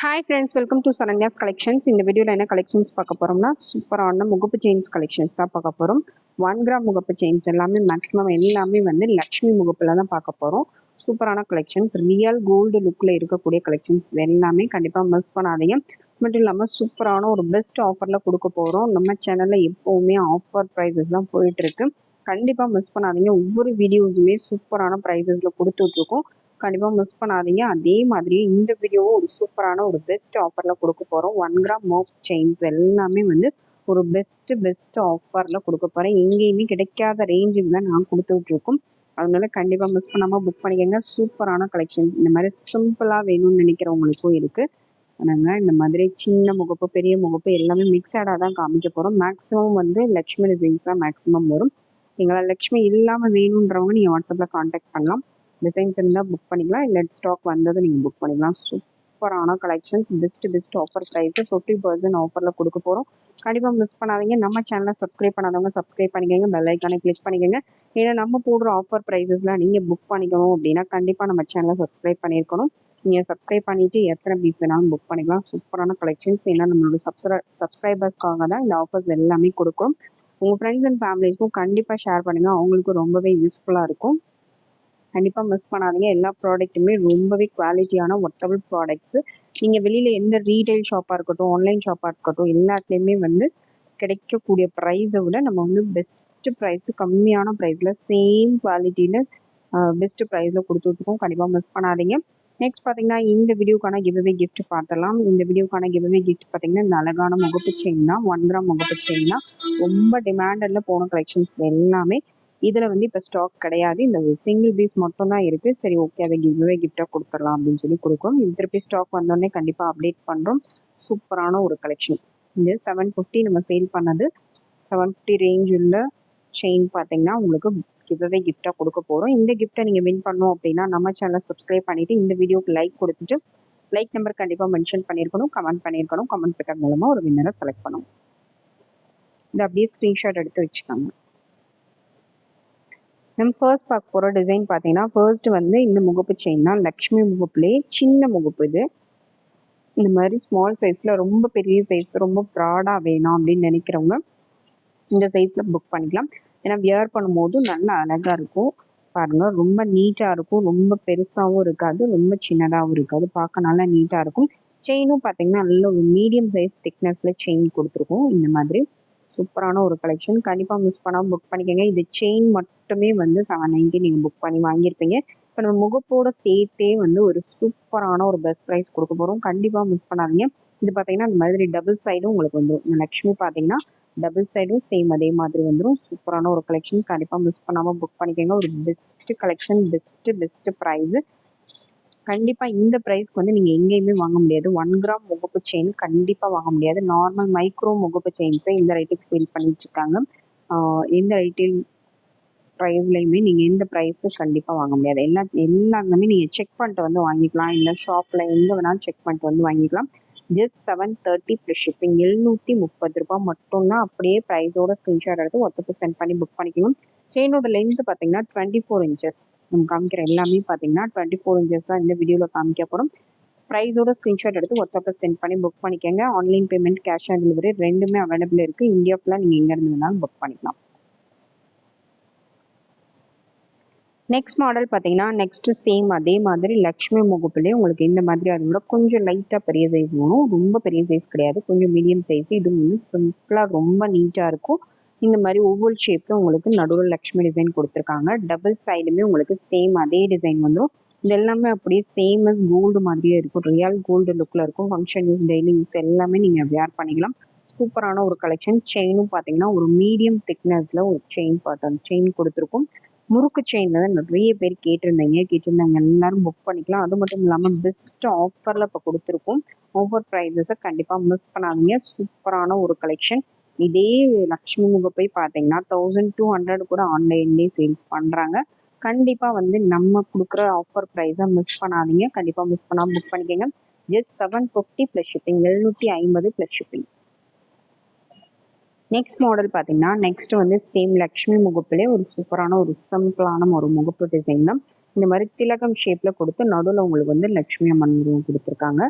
Hi friends welcome to Saranya's collections இந்த வீடியோவில் என்ன கலெக்ஷன்ஸ் பார்க்க போகிறோம்னா சூப்பரான முகப்பு செயின்ஸ் கலெக்ஷன்ஸ் தான் பார்க்க போகிறோம் ஒன் கிராம் முகப்பு செயின்ஸ் எல்லாமே மேக்ஸிமம் எல்லாமே வந்து லக்ஷ்மி முகப்பில் தான் பார்க்க போகிறோம் சூப்பரான கலெக்ஷன்ஸ் ரியல் கோல்டு லுக்கில் இருக்கக்கூடிய கலெக்ஷன்ஸ் எல்லாமே கண்டிப்பாக மிஸ் பண்ணாதீங்க. மட்டும் இல்லாமல் சூப்பரான ஒரு பெஸ்ட் ஆஃபரில் கொடுக்க போகிறோம் நம்ம சேனலில் எப்போவுமே ஆஃபர் ப்ரைஸஸ் தான் போயிட்டுருக்கு கண்டிப்பாக மிஸ் பண்ணாதீங்க. ஒவ்வொரு வீடியோஸுமே சூப்பரான ப்ரைஸஸில் கொடுத்துட்ருக்கோம் கண்டிப்பாக மிஸ் பண்ணாதீங்க. அதே மாதிரி இந்த வீடியோவும் ஒரு சூப்பரான ஒரு பெஸ்ட் ஆஃபரில் கொடுக்க போகிறோம் ஒன் கிராம் மோப் செயின்ஸ் எல்லாமே வந்து ஒரு பெஸ்ட்டு பெஸ்ட் ஆஃபரில் கொடுக்க போகிறேன் எங்கேயுமே கிடைக்காத ரேஞ்சுக்கு தான் நான் கொடுத்துட்ருக்கோம். அதனால கண்டிப்பாக மிஸ் பண்ணாமல் புக் பண்ணிக்கோங்க. சூப்பரான கலெக்ஷன்ஸ் இந்த மாதிரி சிம்பிளாக வேணும்னு நினைக்கிறவங்களுக்கும் இருக்குது நாங்கள் இந்த மாதிரி சின்ன முகப்பு பெரிய முகப்பு எல்லாமே மிக்சடாக தான் காமிக்க போகிறோம் மேக்ஸிமம் வந்து லக்ஷ்மி டிசைன்ஸ் தான் மேக்ஸிமம் வரும். எங்களால் லக்ஷ்மி இல்லாமல் வேணுன்றவங்க நீங்கள் வாட்ஸ்அப்பில் காண்டாக்ட் பண்ணலாம். டிசைன்ஸ் இருந்தால் புக் பண்ணிக்கலாம். இல்லை ஸ்டாக் வந்தது நீங்கள் புக் பண்ணிக்கலாம். சூப்பரான collections best best offer price fifty percent ஆஃபரில் கொடுக்க போகிறோம் கண்டிப்பாக மிஸ் பண்ணாதீங்க. நம்ம சேனலை சப்ஸ்கிரைப் பண்ணாதவங்க சப்ஸ்கிரைப் பண்ணிக்கோங்க. பெல் ஐக்கானை கிளிக் பண்ணிக்கோங்க. ஏன்னா நம்ம போடுற ஆஃபர் ப்ரைஸஸ்லாம் நீங்கள் புக் பண்ணிக்கணும் அப்படின்னா கண்டிப்பாக நம்ம சேனலை சப்ஸ்கிரைப் பண்ணியிருக்கணும். நீங்கள் சப்ஸ்கிரைப் பண்ணிவிட்டு எத்தனை பீஸ் வேணாலும் புக் பண்ணிக்கலாம். சூப்பரான கலெக்ஷன்ஸ் ஏன்னா நம்மளோட சப்ஸ்கிரை சப்ஸ்கிரைபர்ஸ்க்காக தான் இந்த ஆஃபர்ஸ் எல்லாமே கொடுக்கும் உங்கள் ஃப்ரெண்ட்ஸ் அண்ட் ஃபேமிலிஸ்க்கும் கண்டிப்பாக ஷேர் பண்ணுங்கள் அவங்களுக்கும் ரொம்பவே யூஸ்ஃபுல்லாக இருக்கும். கண்டிப்பாக மிஸ் பண்ணாதீங்க. எல்லா ப்ராடக்ட்டுமே ரொம்பவே குவாலிட்டியான ஒர்த்தபிள் ப்ராடக்ட்ஸு நீங்கள் வெளியில் எந்த ரீட்டைல் ஷாப்பாக இருக்கட்டும் ஆன்லைன் ஷாப்பாக இருக்கட்டும் எல்லாத்துலேயுமே வந்து கிடைக்கக்கூடிய ப்ரைஸை விட நம்ம வந்து பெஸ்ட்டு ப்ரைஸு கம்மியான ப்ரைஸில் சேம் குவாலிட்டியில் பெஸ்ட்டு ப்ரைஸில் கொடுத்துட்ருக்கோம் கண்டிப்பாக மிஸ் பண்ணாதீங்க. நெக்ஸ்ட் பார்த்தீங்கன்னா இந்த வீடியோக்கான கிவ்அவே கிஃப்ட் பார்த்துலாம் இந்த வீடியோக்கான கிவ்அவே கிஃப்ட் பார்த்தீங்கன்னா இந்த அழகான முகப்பு செயின் தான் ஒன் கிராம் முகப்பு செயின் தான். ரொம்ப டிமாண்டில் போன கலெக்ஷன்ஸ் எல்லாமே இதில் வந்து இப்போ ஸ்டாக் கிடையாது. இந்த சிங்கிள் பீஸ் மட்டும் தான் இருக்குது சரி ஓகே அதை கிவ்வே கிஃப்டாக கொடுத்துடலாம் அப்படின்னு சொல்லி கொடுக்கும் இது திருப்பி ஸ்டாக் வந்தோடனே கண்டிப்பாக அப்டேட் பண்ணுறோம் சூப்பரான ஒரு கலெக்ஷன் இந்த செவன் ஃபிஃப்டி நம்ம சேல் பண்ணது. செவன் ஃபிஃப்டி ரேஞ்ச் உள்ள செயின் பார்த்தீங்கன்னா உங்களுக்கு கிவ்வே கிஃப்டாக கொடுக்க போகிறோம் இந்த கிஃப்ட்டை நீங்கள் வின் பண்ணோம் அப்படின்னா நம்ம சேனலை சப்ஸ்கிரைப் பண்ணிவிட்டு இந்த வீடியோக்கு லைக் கொடுத்துட்டு லைக் நம்பர் கண்டிப்பாக மென்ஷன் பண்ணியிருக்கணும் கமெண்ட் பண்ணியிருக்கணும். கமெண்ட் பிக்கர் மூலமாக ஒரு வின்னரை செலக்ட் பண்ணணும். இந்த அப்படியே ஸ்க்ரீன்ஷாட் எடுத்து வச்சுக்கோங்க. நம்ம ஃபர்ஸ்ட் பார்க்க போகிற டிசைன் பார்த்தீங்கன்னா ஃபர்ஸ்ட் வந்து இந்த முகப்பு செயின் தான். லக்ஷ்மி முகப்புலேயே சின்ன முகப்பு இது. இந்த மாதிரி ஸ்மால் சைஸில் ரொம்ப பெரிய சைஸ் ரொம்ப ப்ராடாக வேணும் அப்படின்னு நினைக்கிறவங்க இந்த சைஸில் புக் பண்ணிக்கலாம். ஏன்னா வியர் பண்ணும்போது நல்லா அழகாக இருக்கும். பாருங்கள் ரொம்ப நீட்டாக இருக்கும். ரொம்ப பெருசாகவும் இருக்காது. ரொம்ப சின்னதாகவும் இருக்காது. பார்க்க நல்லா நீட்டாக இருக்கும். செயினும் பார்த்தீங்கன்னா நல்ல ஒரு மீடியம் சைஸ் திக்னஸில் செயின் கொடுத்துருக்கோம். இந்த மாதிரி. சூப்பரான ஒரு கலெக்ஷன் கண்டிப்பாக மிஸ் பண்ணாமல் புக் பண்ணிக்கோங்க. இது செயின் மட்டுமே வந்து செவன் நைன்ட்டி நீங்கள் புக் பண்ணி வாங்கியிருப்பீங்க. இப்போ நம்ம முகப்போட சேர்த்தே வந்து ஒரு சூப்பரான ஒரு பெஸ்ட் ப்ரைஸ் கொடுக்க போகிறோம் கண்டிப்பாக மிஸ் பண்ணாதீங்க. இது பார்த்தீங்கன்னா இந்த மாதிரி டபுள் சைடும் உங்களுக்கு வந்துடும் இந்த லக்ஷ்மி பார்த்தீங்கன்னா டபுள் சைடும் சேம் அதே மாதிரி வந்துடும் சூப்பரான ஒரு கலெக்ஷன் கண்டிப்பாக மிஸ் பண்ணாமல் புக் பண்ணிக்கோங்க. ஒரு best collection best best price கண்டிப்பாக இந்த ப்ரைஸ்க்கு வந்து நீங்கள் எங்கேயுமே வாங்க முடியாது. ஒன் கிராம் முகப்பு செயின் கண்டிப்பாக வாங்க முடியாது. நார்மல் மைக்ரோ முகப்பு செயின்ஸை இந்த ரேட்டுக்கு சேல் பண்ணிட்டு இருக்காங்க. எந்த ரீட்டைல் ப்ரைஸ்லையுமே நீங்கள் எந்த ப்ரைஸ்க்கு கண்டிப்பாக வாங்க முடியாது. எல்லா எல்லாருமே நீங்கள் செக் பண்ணிட்டு வந்து வாங்கிக்கலாம். இல்லை ஷாப்பில் எங்கே வேணாலும் செக் பண்ணிட்டு வந்து வாங்கிக்கலாம். Just seven thirty plus shipping எழுநூற்றி முப்பது ரூபாய் மட்டும்தான் அப்படியே ப்ரைஸோட ஸ்க்ரீன்ஷாட் எடுத்து வாட்ஸ்அப்பில் சென்ட் பண்ணி புக் பண்ணிக்கணும். செயினோட லென்த் பார்த்தீங்கன்னா டுவெண்ட்டி ஃபோர் இன்ச்சஸ் நம்ம காமிக்கிற எல்லாமே பார்த்தீங்கன்னா டுவெண்ட்டி ஃபோர் இன்ச்சஸ் தான் இந்த வீடியோவில் காமிக்க போகிறோம் ப்ரைஸோட ஸ்க்ரீன்ஷாட் எடுத்து வாட்ஸ்அப்பில் சென்ட் பண்ணி புக் பண்ணிக்கோங்க. Online payment cash on delivery ரெண்டுமே அவைலபிள் இருக்குது இந்தியா ஃபுல்லாக நீங்கள் எங்கே இருந்து வேணாலும் புக் பண்ணிக்கலாம். நெக்ஸ்ட் மாடல் பார்த்தீங்கன்னா நெக்ஸ்ட் சேம் அதே மாதிரி லக்ஷ்மி முகப்புலேயே உங்களுக்கு இந்த மாதிரி அது கொஞ்சம் லைட்டாக பெரிய சைஸ் வேணும். ரொம்ப பெரிய சைஸ் கிடையாது. கொஞ்சம் மீடியம் சைஸ் இது வந்து சிம்பிளாக ரொம்ப நீட்டாக இருக்கும். இந்த மாதிரி ஒவ்வொரு ஷேப்பில் உங்களுக்கு நடுவில் லக்ஷ்மி டிசைன் கொடுத்துருக்காங்க. டபுள் சைடுமே உங்களுக்கு சேம் அதே டிசைன் வந்துடும் இது எல்லாமே அப்படியே சேம் அஸ் கோல்டு மாதிரியே இருக்கும். ரியல் கோல்டு லுக்கில் இருக்கும். ஃபங்க்ஷன் யூஸ் டெய்லி யூஸ் எல்லாமே நீங்கள் வேர் பண்ணிக்கலாம். சூப்பரான ஒரு கலெக்ஷன் செயினும் பார்த்தீங்கன்னா ஒரு மீடியம் திக்னஸில் ஒரு செயின் பார்த்தோம் செயின் கொடுத்துருக்கும். முறுக்கு செயினில் தான் நிறைய பேர் கேட்டிருந்தீங்க. கேட்டிருந்தாங்க. எல்லாரும் புக் பண்ணிக்கலாம். அது மட்டும் இல்லாமல் பெஸ்ட் ஆஃபரில் இப்போ கொடுத்துருக்கோம். ஆஃபர் ப்ரைஸஸை கண்டிப்பாக மிஸ் பண்ணாதீங்க. சூப்பரான ஒரு கலெக்ஷன் இதே லக்ஷ்மி முகப்பை பார்த்தீங்கன்னா தௌசண்ட் டூ ஹண்ட்ரட் கூட ஆன்லைன்லேயே சேல்ஸ் பண்ணுறாங்க கண்டிப்பாக வந்து நம்ம கொடுக்குற ஆஃபர் ப்ரைஸை மிஸ் பண்ணாதீங்க. கண்டிப்பாக மிஸ் பண்ணாமல் புக் பண்ணிக்கோங்க. Just seven fifty plus shipping எழுநூற்றி ஐம்பது ப்ளஸ் ஷிப்பிங் நெக்ஸ்ட் மாடல் பார்த்தீங்கன்னா நெக்ஸ்ட் வந்து சேம் லக்ஷ்மி முகப்புலே ஒரு சூப்பரான ஒரு சிம்பிளான ஒரு முகப்பு டிசைன் தான். இந்த மாதிரி திலகம் ஷேப்பில் கொடுத்து நடுவில் உங்களுக்கு வந்து லக்ஷ்மி அம்மன் உருவம் கொடுத்துருக்காங்க.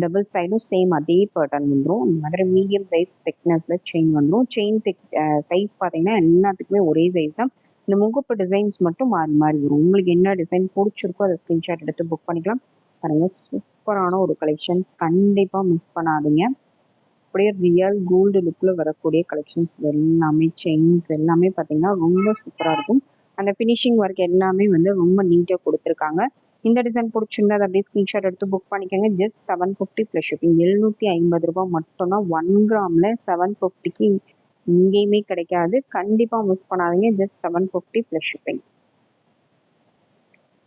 டபுள் சைடும் சேம் அதே பேட்டர்ன் வந்துடும் இந்த மாதிரி மீடியம் சைஸ் திக்னஸில் செயின் வந்துடும் செயின் திக் சைஸ் பார்த்தீங்கன்னா எல்லாத்துக்குமே ஒரே சைஸ் தான். இந்த முகப்பு டிசைன்ஸ் மட்டும் மாறி மாறி வரும். உங்களுக்கு என்ன டிசைன் பிடிச்சிருக்கோ அதை ஸ்க்ரீன்ஷாட் எடுத்து புக் பண்ணிக்கலாம். பாருங்க சூப்பரான ஒரு கலெக்ஷன்ஸ் கண்டிப்பாக மிஸ் பண்ணாதீங்க. அப்படியே ரியல் கோல்டு லுக்கில் வரக்கூடிய கலெக்ஷன்ஸ் எல்லாமே செயின்ஸ் எல்லாமே பார்த்தீங்கன்னா ரொம்ப சூப்பராக இருக்கும். அந்த ஃபினிஷிங் ஒர்க் எல்லாமே வந்து ரொம்ப நீட்டாக கொடுத்துருக்காங்க. இந்த டிசைன் பிடிச்சிருந்தா அதை அப்படியே ஸ்க்ரீன்ஷாட் எடுத்து புக் பண்ணிக்கோங்க. Just seven fifty plus shipping எழுநூற்றி ஐம்பது ரூபாய் மட்டும்தான். ஒன் கிராமில் செவன் ஃபிஃப்டிக்கு எங்கேயுமே கிடைக்காது. கண்டிப்பாக மிஸ் பண்ணாதீங்க. Just seven fifty plus shipping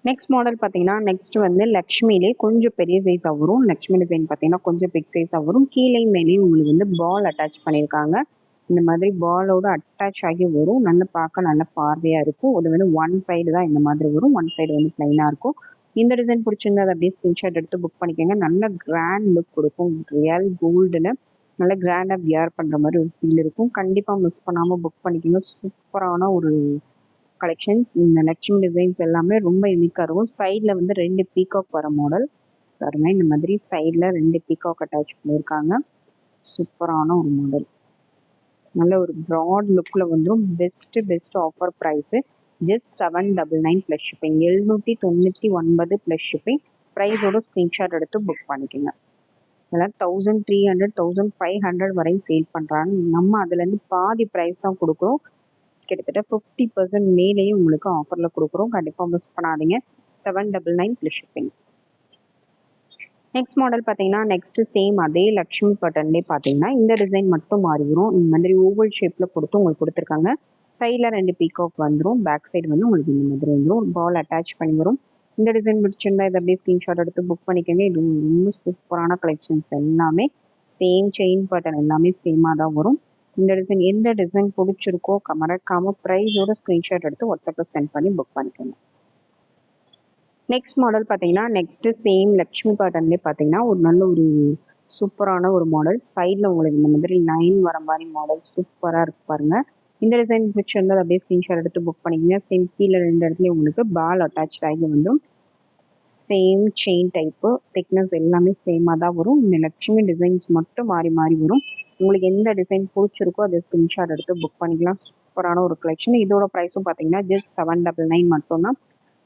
next model பார்த்தீங்கன்னா நெக்ஸ்ட் வந்து லக்ஷ்மிலே கொஞ்சம் பெரிய சைஸாக வரும். லக்ஷ்மி டிசைன் பார்த்தீங்கன்னா கொஞ்சம் பிக் சைஸாக வரும். கீழே மேலேயும் உங்களுக்கு வந்து பால் அட்டாச் பண்ணியிருக்காங்க. இந்த மாதிரி பாலோட அட்டாச் ஆகி வரும். நல்லா பார்க்க நல்ல பார்வையாக இருக்கும். அது வந்து ஒன் சைடு தான் இந்த மாதிரி வரும். ஒன் சைடு வந்து ப்ளைனாக இருக்கும். இந்த டிசைன் பிடிச்சிருந்தா அதை அப்படியே ஸ்கிரீன்ஷாட் எடுத்து புக் பண்ணிக்கோங்க. நல்ல கிராண்ட் லுக் கொடுக்கும். ரியல் கோல்டில் நல்ல கிராண்டாக வியர் பண்ணுற மாதிரி ஒரு ஃபீல் இருக்கும். கண்டிப்பாக மிஸ் பண்ணாமல் புக் பண்ணிக்கோங்க. சூப்பரான ஒரு கலெக்ஷன்ஸ் இந்த லட்சுமி டிசைன்ஸ் எல்லாமே ரொம்ப யூனிக்காக இருக்கும். சைடில் வந்து ரெண்டு பீகாக் வர மாடல் பாருங்க இந்த மாதிரி சைடில் ரெண்டு பீகாக் அட்டாச் பண்ணியிருக்காங்க. சூப்பரான ஒரு மாடல் நல்ல ஒரு ப்ராட் லுக்கில் வந்துடும் best best offer price just seven double nine plus shipping எழுநூற்றி தொண்ணூற்றி ஒன்பது ப்ளஸ் ஷிப்பிங் ப்ரைஸோட ஸ்க்ரீன்ஷாட் எடுத்து புக் பண்ணிக்கோங்க. இதெல்லாம் thousand three hundred thousand five hundred வரையும் சேல் பண்ணுறாங்க நம்ம அதுலேருந்து பாதி ப்ரைஸ் தான் கொடுக்குறோம். கிட்டத்தட்ட ஃபிஃப்டி பர்சன்ட் மேலேயே உங்களுக்கு ஆஃபரில் கொடுக்குறோம். கண்டிப்பாக மிஸ் பண்ணாதீங்க. Seven double nine plus shipping next model பார்த்தீங்கன்னா நெக்ஸ்ட் சேம் அதே லக்ஷ்மி பட்டன்லேயே பார்த்தீங்கன்னா இந்த டிசைன் மட்டும் மாறி வரும் இந்த மாதிரி ஓவல் ஷேப்பில் கொடுத்து உங்களுக்கு கொடுத்துருக்காங்க. சைடில் ரெண்டு பீகாக் வந்துடும் பேக் சைடு வந்து உங்களுக்கு இந்த மாதிரி வந்துடும் பால் அட்டாச் பண்ணி வரும். இந்த டிசைன் பிடிச்சிருந்தா இதை அப்படியே ஸ்க்ரீன்ஷாட் எடுத்து புக் பண்ணிக்கோங்க. இது ரொம்ப சூப்பரான கலெக்ஷன்ஸ் எல்லாமே சேம் செயின் பட்டன் எல்லாமே சேமாக தான் வரும். இந்த டிசைன் எந்த டிசைன் பிடிச்சிருக்கோ மறக்காமல் ப்ரைஸோட ஸ்க்ரீன்ஷாட் எடுத்து வாட்ஸ்அப்பில் சென்ட் பண்ணி புக் பண்ணிக்கோங்க. நெக்ஸ்ட் மாடல் பார்த்தீங்கன்னா நெக்ஸ்ட்டு சேம் லக்ஷ்மி பேட்டர்ன்லேயே பார்த்தீங்கன்னா ஒரு நல்ல ஒரு சூப்பரான ஒரு மாடல் சைடில் உங்களுக்கு இந்த மாதிரி லைன் வர மாதிரி மாடல் சூப்பராக இருக்கு பாருங்கள் இந்த டிசைன் பிடிச்சிருந்தா அப்படியே ஸ்க்ரீன்ஷாட் எடுத்து புக் பண்ணிக்கங்க. சேம் கீழே ரெண்டு இடத்துல உங்களுக்கு பால் அட்டாச் ஆகி வந்துடும். சேம் செயின் டைப்பு திக்னஸ் எல்லாமே சேமாக தான் வரும். இந்த லட்சுமி டிசைன்ஸ் மட்டும் மாறி மாறி வரும். உங்களுக்கு எந்த டிசைன் பிடிச்சிருக்கோ அதை ஸ்க்ரீன்ஷாட் எடுத்து புக் பண்ணிக்கலாம். சூப்பரான ஒரு கலெக்ஷன் இதோட ப்ரைஸும் பார்த்தீங்கன்னா ஜஸ்ட் செவன் டபுள் நைன் மட்டும்தான்.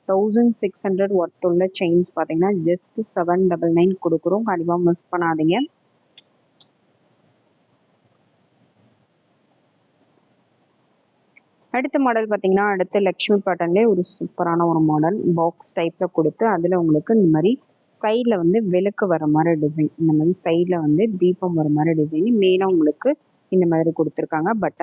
தௌசண்ட் சிக்ஸ் ஹண்ட்ரட் ஒர்த் உள்ள செயின்ஸ் பார்த்தீங்கன்னா ஜஸ்ட் செவன் டபுள் நைன் கொடுக்குறோம். கண்டிப்பாக மிஸ் பண்ணாதீங்க. அடுத்த மாடல் பார்த்தீங்கன்னா அடுத்த லக்ஷ்மி பேட்டர்ன்லேயே ஒரு சூப்பரான ஒரு மாடல் பாக்ஸ் டைப்பில் கொடுத்து அதில் உங்களுக்கு இந்த மாதிரி சைடில் வந்து விளக்கு வர மாதிரி டிசைன் இந்த மாதிரி சைடில் வந்து தீபம் வர மாதிரி டிசைன் மெயினாக உங்களுக்கு இந்த மாதிரி கொடுத்துருக்காங்க. பட்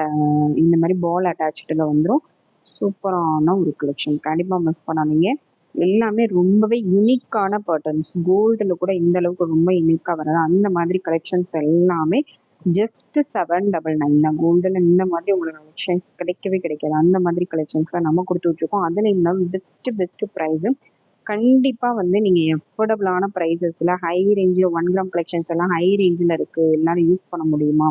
இந்த மாதிரி பால் அட்டாச்சில் வந்துடும் சூப்பரான ஒரு கலெக்ஷன் கண்டிப்பாக மிஸ் பண்ணாதீங்க. எல்லாமே ரொம்பவே யூனிக்கான பேட்டர்ன்ஸ் கோல்டில் கூட இந்த அளவுக்கு ரொம்ப யூனிக்காக வராது அந்த மாதிரி கலெக்ஷன்ஸ் எல்லாமே ஜஸ்ட் செவன் டபுள் நைன் தான் கோல்டில் இந்த மாதிரி உங்களுக்கு கலெக்ஷன்ஸ் கிடைக்கவே கிடைக்காது. அந்த மாதிரி கலெக்ஷன்ஸ்லாம் நம்ம கொடுத்து விட்ருக்கோம் அதில் இருந்தால் பெஸ்ட்டு பெஸ்ட்டு ப்ரைஸு கண்டிப்பாக வந்து நீங்கள் எஃபோர்டபுளான ப்ரைஸஸில் ஹை ரேஞ்சில் ஒன் கிராம் கலெக்ஷன்ஸ் எல்லாம் ஹை ரேஞ்சில் இருக்குது எல்லாரும் யூஸ் பண்ண முடியுமா?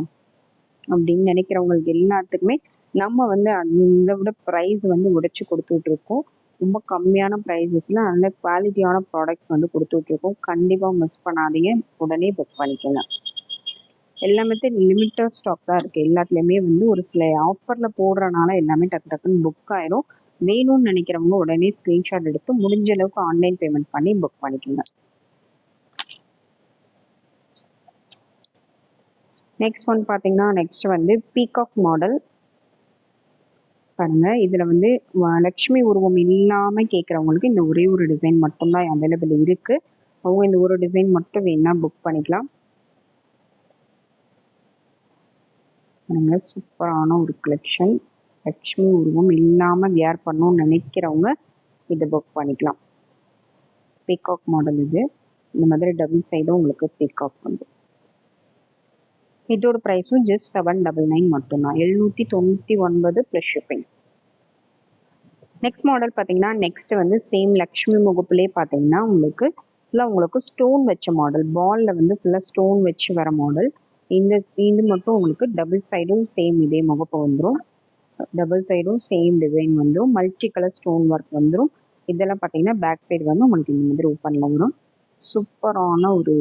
அப்படின்னு நினைக்கிறவங்களுக்கு எல்லாத்துக்குமே நம்ம வந்து அந்த விட ப்ரைஸ் வந்து உடைச்சு கொடுத்துட்ருக்கோம் ரொம்ப கம்மியான ப்ரைஸஸில் நல்ல குவாலிட்டியான ப்ராடக்ட்ஸ் வந்து கொடுத்துட்ருக்கோம் கண்டிப்பாக மிஸ் பண்ணாதீங்க. உடனே புக் பண்ணிக்கலாம். எல்லாமே லிமிட்டட் ஸ்டாக் தான் இருக்குது எல்லாத்துலேயுமே வந்து ஒரு சில ஆஃபரில் போடுறனால எல்லாமே டக்கு டக்குன்னு புக் ஆயிரும். வேணும்னு நினைக்கிறவங்க உடனே ஸ்க்ரீன்ஷாட் எடுத்து முடிஞ்ச அளவுக்கு ஆன்லைன் பேமெண்ட் பண்ணி புக் பண்ணிக்கோங்க. நெக்ஸ்ட் ஒன் பார்த்தீங்கன்னா நெக்ஸ்ட் வந்து பீகாக் மாடல் பாருங்க இதில் வந்து லக்ஷ்மி உருவம் இல்லாமல் கேட்குறவங்களுக்கு இந்த ஒரே ஒரு டிசைன் மட்டும்தான் அவைலபிள் இருக்கு. அவங்க இந்த ஒரு டிசைன் மட்டும் வேணால் புக் பண்ணிக்கலாம். பாருங்க சூப்பரான ஒரு கலெக்ஷன் லக்ஷ்மி உருவம் இல்லாமல் வியர் பண்ணணும்னு நினைக்கிறவங்க இதை புக் பண்ணிக்கலாம். பீகாக் மாடல் இது. இந்த மாதிரி டபுள் சைடும் உங்களுக்கு பீகாக் வந்து இதோட ப்ரைஸும் ஜஸ்ட் செவன் டபுள் நைன் மட்டும்தான் எழுநூற்றி தொண்ணூற்றி ஒன்பது ப்ளஸ் ஷிப்பிங் நெக்ஸ்ட் மாடல் பார்த்தீங்கன்னா நெக்ஸ்ட் வந்து சேம் லக்ஷ்மி முகப்புலேயே பார்த்தீங்கன்னா உங்களுக்கு ஃபுல்லாக உங்களுக்கு ஸ்டோன் வச்ச மாடல் பாலில் வந்து ஃபுல்லாக ஸ்டோன் வச்சு வர மாடல் இந்த இது மட்டும் உங்களுக்கு டபுள் சைடும் சேம் இதே முகப்பு வந்துடும் டபுள் சைடும் சேம் டிசைன் வந்துடும் மல்டி கலர் ஸ்டோன் ஒர்க் வந்துடும் இதெல்லாம் பார்த்தீங்கன்னா பேக் சைடு வந்து உங்களுக்கு இந்த மாதிரி ஓப்பனில் வரும். சூப்பரான ஒரு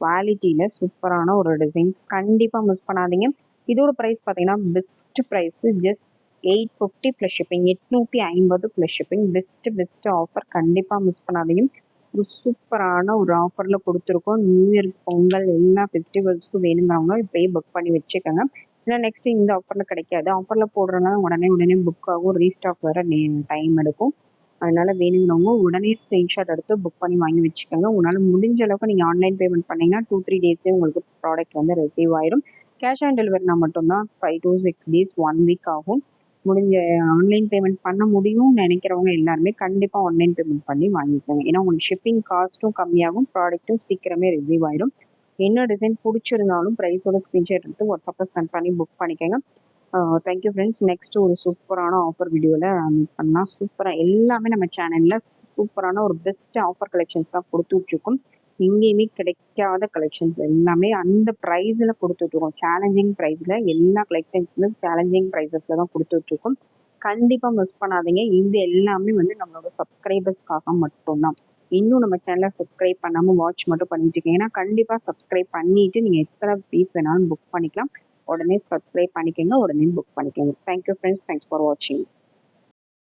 குவாலிட்டியில் சூப்பரான ஒரு டிசைன்ஸ் கண்டிப்பாக மிஸ் பண்ணாதீங்க. இதோட ப்ரைஸ் பார்த்தீங்கன்னா best price just eight fifty plus shipping எட்நூற்றி ஐம்பது plus shipping best best offer கண்டிப்பாக மிஸ் பண்ணாதீங்க. ஒரு சூப்பரான ஒரு ஆஃபரில் கொடுத்துருக்கோம். நியூ இயர் பொங்கல் எல்லா ஃபெஸ்டிவல்ஸ்க்கும் வேணுங்கிறவங்க இப்போயே புக் பண்ணி வச்சுக்கோங்க. ஏன்னா நெக்ஸ்ட் இந்த ஆஃபரில் கிடைக்காது. ஆஃபரில் போடுறதுனால உடனே உடனே புக் ஆகும். ரீஸ்டாக் வர டைம் எடுக்கும். அதனால வேணுங்கிறவங்க உடனே ஸ்க்ரீன்ஷாட் எடுத்து புக் பண்ணி வாங்கி வச்சுக்கோங்க. உங்களால் முடிஞ்ச அளவுக்கு நீங்கள் ஆன்லைன் பேமெண்ட் பண்ணீங்கன்னா டூ த்ரீ டேஸ்லேயே உங்களுக்கு ப்ராடக்ட் வந்து ரிசீவ் ஆயிரும். கேஷ் ஆன் டெலிவரினா மட்டும்தான் five to six days one week ஆகும். முடிஞ்ச ஆன்லைன் பேமெண்ட் பண்ண முடியும்னு நினைக்கிறவங்க எல்லாருமே கண்டிப்பாக ஆன்லைன் பேமெண்ட் பண்ணி வாங்கிக்கோங்க. ஏன்னா உங்களுக்கு ஷிப்பிங் காஸ்ட்டும் கம்மியாகும் ப்ராடக்ட்டும் சீக்கிரமே ரிசீவ் ஆயிடும் என்ன டிசைன் பிடிச்சிருந்தாலும் ப்ரைஸோட ஸ்க்ரீன்ஷாட் எடுத்து வாட்ஸ்அப்பில் சென்ட் பண்ணி புக் பண்ணிக்கோங்க. தேங்க்யூ ஃப்ரெண்ட்ஸ் நெக்ஸ்ட் ஒரு சூப்பரான ஆஃபர் வீடியோவில் மீட் பண்ணலாம் சூப்பராக எல்லாமே நம்ம சேனலில் சூப்பரான ஒரு பெஸ்ட் ஆஃபர் கலெக்ஷன்ஸ் தான் கொடுத்துட்ருக்கோம் எங்கேயுமே கிடைக்காத கலெக்ஷன்ஸ் எல்லாமே அந்த ப்ரைஸில் கொடுத்துட்ருக்கோம். சேலஞ்சிங் ப்ரைஸில் எல்லா கலெக்ஷன்ஸுமே சேலஞ்சிங் ப்ரைஸஸில் தான் கொடுத்துட்ருக்கோம். கண்டிப்பாக மிஸ் பண்ணாதீங்க. இது எல்லாமே வந்து நம்மளோட சப்ஸ்கிரைபர்ஸ்க்காக மட்டும்தான். இன்னும் நம்ம சேனலை சப்ஸ்கிரைப் பண்ணாமல் வாட்ச் மட்டும் பண்ணிட்டு இருக்கீங்கன்னா கண்டிப்பாக சப்ஸ்கிரைப் பண்ணிட்டு நீங்கள் எத்தனை பீஸ் வேணாலும் புக் பண்ணிக்கலாம். உடனே சப்ஸ்கிரைப் பண்ணிக்கோங்க. உடனே புக் பண்ணிக்கோங்க. தேங்க்யூ ஃப்ரெண்ட்ஸ் தேங்க்ஸ் ஃபார் வாட்சிங்